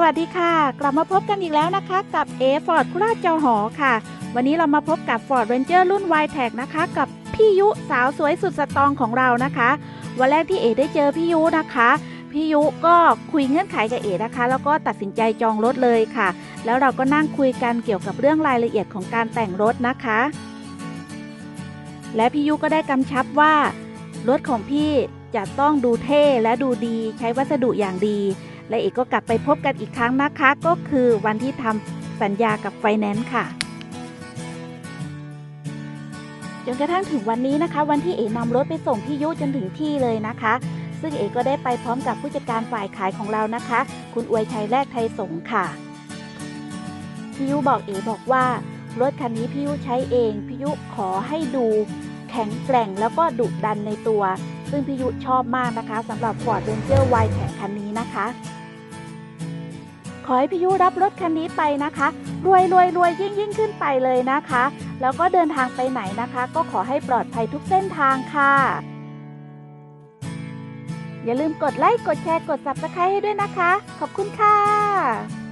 สวัสดีค่ะ กลับมาพบกันอีกแล้วนะคะ กับเอฟอร์ดคุราจอหอค่ะ วันนี้เรามาพบกับ Ford Ranger รุ่น y t e c นะคะ กับพี่ยุสาวสวยสุดสตองของเรานะคะ วันแรกที่เอได้เจอพี่ยุนะคะพี่ยุก็คุยเงื่อนไขกับเอนะคะ แล้วก็ตัดสินใจจองรถเลยค่ะ แล้วเราก็นั่งคุยกันเกี่ยวกับเรื่องรายละเอียดของการแต่งรถนะคะ และพี่ยุก็ได้กำชับว่ารถของพี่ จะต้องดูเท่และดูดีใช้วัสดุอย่างดี และเอกก็กลับไปพบกันอีกครั้งนะคะ ก็คือวันที่ทำสัญญากับไฟแนนซ์ค่ะจนกระทั่งถึงวันนี้นะคะ วันที่เอนำรถไปส่งพี่ยุจนถึงที่เลยนะคะ ซึ่งเอก็ได้ไปพร้อมกับผู้จัดการฝ่ายขายของเรานะคะ คุณอวยชัยแรกไทยสงค่ะพี่ยุบอกเอบอกว่ารถคันนี้พี่ยุใช้เองพี่ยุขอให้ดูแข็งแกร่งแล้วก็ดุดันในตัว ซึ่งพี่ยุชอบมากนะคะสำหรับ Ford Ranger Y แข่งคันนี้นะคะ ขอให้พี่ยุรับรถคันนี้ไปนะคะ รวยรวยรวยยิ่งยิ่งขึ้นไปเลยนะคะ แล้วก็เดินทางไปไหนนะคะ ก็ขอให้ปลอดภัยทุกเส้นทางค่ะ อย่าลืมกดไลค์กดแชร์กด Subscribe ให้ด้วยนะคะ ขอบคุณค่ะ